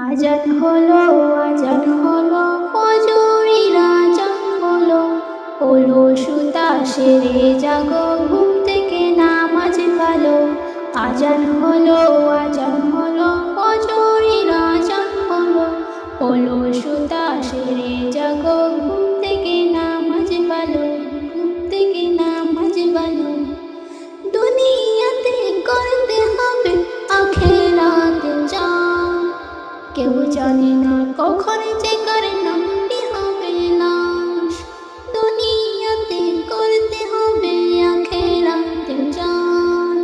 আজান হলো আজান হলো ফজরি রাজান হলো হলো সুতা সেরে জাগো, ঘুম থেকে নামাজ পালো আজান হলো আজান হলো ফজরি রাজা হলো হলো সুতা সেরে কেউ জানে না কখন যে কার নামটি হবে লাশ। দুনিয়াতে করতে হবে আখেরাতে যান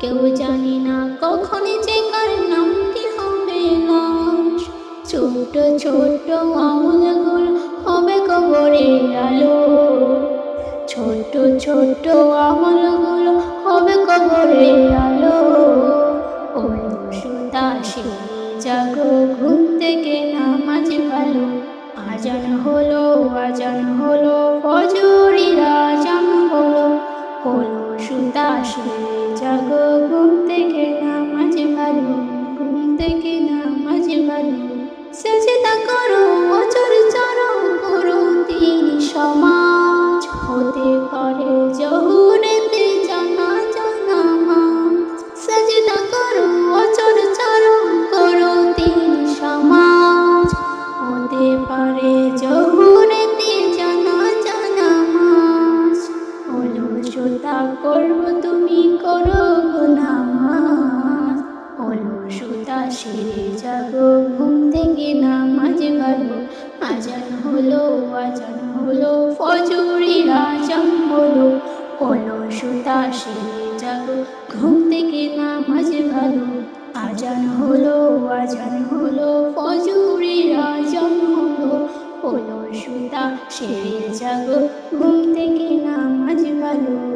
কেউ জানে না কখন যে কার নামটি হবে লাশ। ছোট ছোট আমলগুলো হবে কবরের আলো। ছোট ছোট আমলগুলো হবে কবরের আলো। ওই সুতা সে জাগো, ঘুম থেকে নামাজ ভালো আজান হলো আজান হলো, ফজরির আজান হলো। হলো সুতা জাগো, ঘুম থেকে নামাজ ভালো ঘুম থেকে নামাজ ভালো সেজদা পারে জানা জানা মাস। হলো শ্রোতা, করব তুমি করো নামাজ হলো সুতা সেরে যাব ঘুম থেকে নামাজ ভালো আজান হলো আজান হলো, ফজরির আজান হলো। হলো সুতা সেরে যাব ঘুম থেকে নামাজ ভালো আজান হলো আজান হলো, ফজরির আজান হলো হলো সুতা সেরে জাগো ঘুম থেকে নামাজ ভালো।